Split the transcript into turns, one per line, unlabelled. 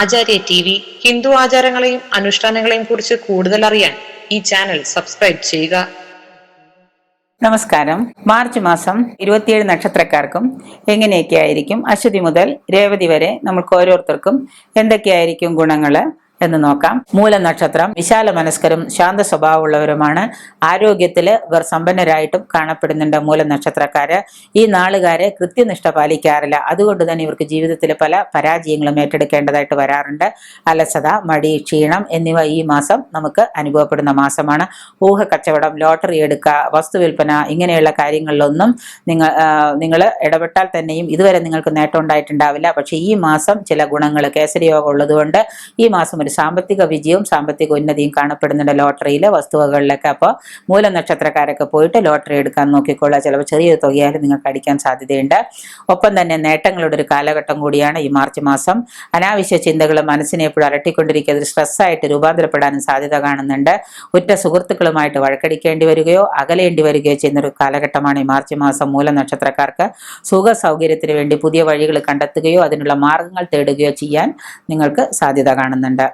ആചാര്യ T V Hindu ആചാരങ്ങളെയും അനുഷ്ഠാനങ്ങളെയും കുറിച്ച് കൂടുതൽ അറിയാൻ ഈ ചാനൽ സബ്സ്ക്രൈബ് ചെയ്യുക.
നമസ്കാരം. മാർച്ച് മാസം ഇരുപത്തിയേഴ് നക്ഷത്രക്കാർക്കും എങ്ങനെയൊക്കെ ആയിരിക്കും അശ്വതി മുതൽ രേവതി വരെ നമുക്ക് ഓരോരുത്തർക്കും എന്തൊക്കെയായിരിക്കും ഗുണങ്ങൾ എന്ന് നോക്കാം. മൂല നക്ഷത്രം വിശാല മനസ്കരും ശാന്ത സ്വഭാവമുള്ളവരുമാണ് ആരോഗ്യത്തിൽ ഇവർ സമ്പന്നരായിട്ടും കാണപ്പെടുന്നുണ്ട് മൂല നക്ഷത്രക്കാര് ഈ നാളുകാരെ കൃത്യനിഷ്ഠ പാലിക്കാറില്ല. അതുകൊണ്ട് തന്നെ ഇവർക്ക് ജീവിതത്തിൽ പല പരാജയങ്ങളും ഏറ്റെടുക്കേണ്ടതായിട്ട് വരാറുണ്ട്. അലസത മടി ക്ഷീണം എന്നിവ ഈ മാസം നമുക്ക് അനുഭവപ്പെടുന്ന മാസമാണ്. ഊഹ കച്ചവടം ലോട്ടറി എടുക്കുക വസ്തു വിൽപ്പന ഇങ്ങനെയുള്ള കാര്യങ്ങളിലൊന്നും നിങ്ങൾ നിങ്ങൾ ഇടപെട്ടാൽ തന്നെയും ഇതുവരെ നിങ്ങൾക്ക് നേട്ടം ഉണ്ടായിട്ടുണ്ടാവില്ല. പക്ഷേ ഈ മാസം ചില ഗുണങ്ങൾ കേസരി യോഗം ഉള്ളതുകൊണ്ട് ഈ മാസം ഒരു സാമ്പത്തിക വിജയവും സാമ്പത്തിക ഉന്നതിയും കാണപ്പെടുന്നുണ്ട് ലോട്ടറിയിൽ വസ്തുവകളിലൊക്കെ അപ്പോൾ മൂല നക്ഷത്രക്കാരൊക്കെ പോയിട്ട് ലോട്ടറി എടുക്കാൻ നോക്കിക്കൊള്ളുക ചിലപ്പോൾ ചെറിയൊരു തുകയായാലും നിങ്ങൾക്ക് അടിക്കാൻ സാധ്യതയുണ്ട്. ഒപ്പം തന്നെ നേട്ടങ്ങളുടെ ഒരു കാലഘട്ടം കൂടിയാണ് ഈ മാർച്ച് മാസം. അനാവശ്യ ചിന്തകൾ മനസ്സിനെ എപ്പോഴും അലട്ടിക്കൊണ്ടിരിക്കുക ഒരു സ്ട്രെസ്സായിട്ട് രൂപാന്തരപ്പെടാനും സാധ്യത കാണുന്നുണ്ട്. ഉറ്റ സുഹൃത്തുക്കളുമായിട്ട് വഴക്കടിക്കേണ്ടി വരികയോ അകലേണ്ടി വരികയോ ചെയ്യുന്ന ഒരു കാലഘട്ടമാണ് ഈ മാർച്ച് മാസം. മൂല നക്ഷത്രക്കാർക്ക് സുഖ സൗകര്യത്തിന് വേണ്ടി പുതിയ വഴികൾ കണ്ടെത്തുകയോ അതിനുള്ള മാർഗങ്ങൾ തേടുകയോ ചെയ്യാൻ നിങ്ങൾക്ക് സാധ്യത കാണുന്നുണ്ട്.